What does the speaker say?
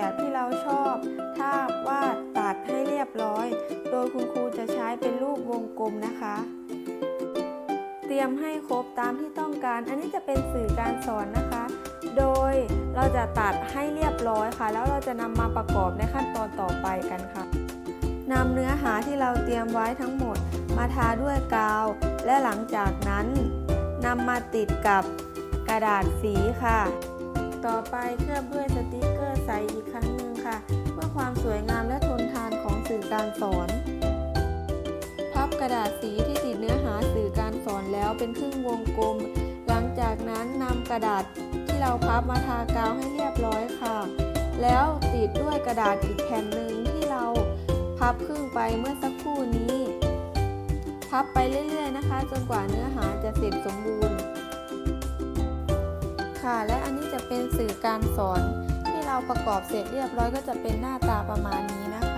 แบบที่เราชอบ ทาวาดตัดให้เรียบร้อย โดยคุณครูจะใช้เป็นรูปวงกลมนะคะ เตรียมให้ครบตามที่ต้องการ อันนี้จะเป็นสื่อการสอนนะคะ โดยเราจะตัดให้เรียบร้อยค่ะ แล้วเราจะนำมาประกอบในขั้นตอนต่อไปกันค่ะนำเนื้อหาที่เราเตรียมไว้ทั้งหมด มาทาด้วยกาว และหลังจากนั้นนำมาติดกับกระดาษสีค่ะ ต่อไปเคลือบด้วยสติก ใสอีกครั้งหนึ่งค่ะ เพื่อความสวยงามและทนทานของสื่อการสอน พับกระดาษสีที่ติดเนื้อหาสื่อการสอนแล้วเป็นครึ่งวงกลม หลังจากนั้นนำกระดาษที่เราพับมาทากาวให้เรียบร้อยค่ะ แล้วติดด้วยกระดาษอีกแผ่นหนึ่งที่เราพับครึ่งไปเมื่อสักครู่นี้ พับไปเรื่อย ๆ นะคะ จนกว่าเนื้อหาจะเสร็จสมบูรณ์ ค่ะ และอันนี้จะเป็นสื่อการสอน เราประกอบเสร็จเรียบร้อยก็จะเป็นหน้าตาประมาณนี้นะคะ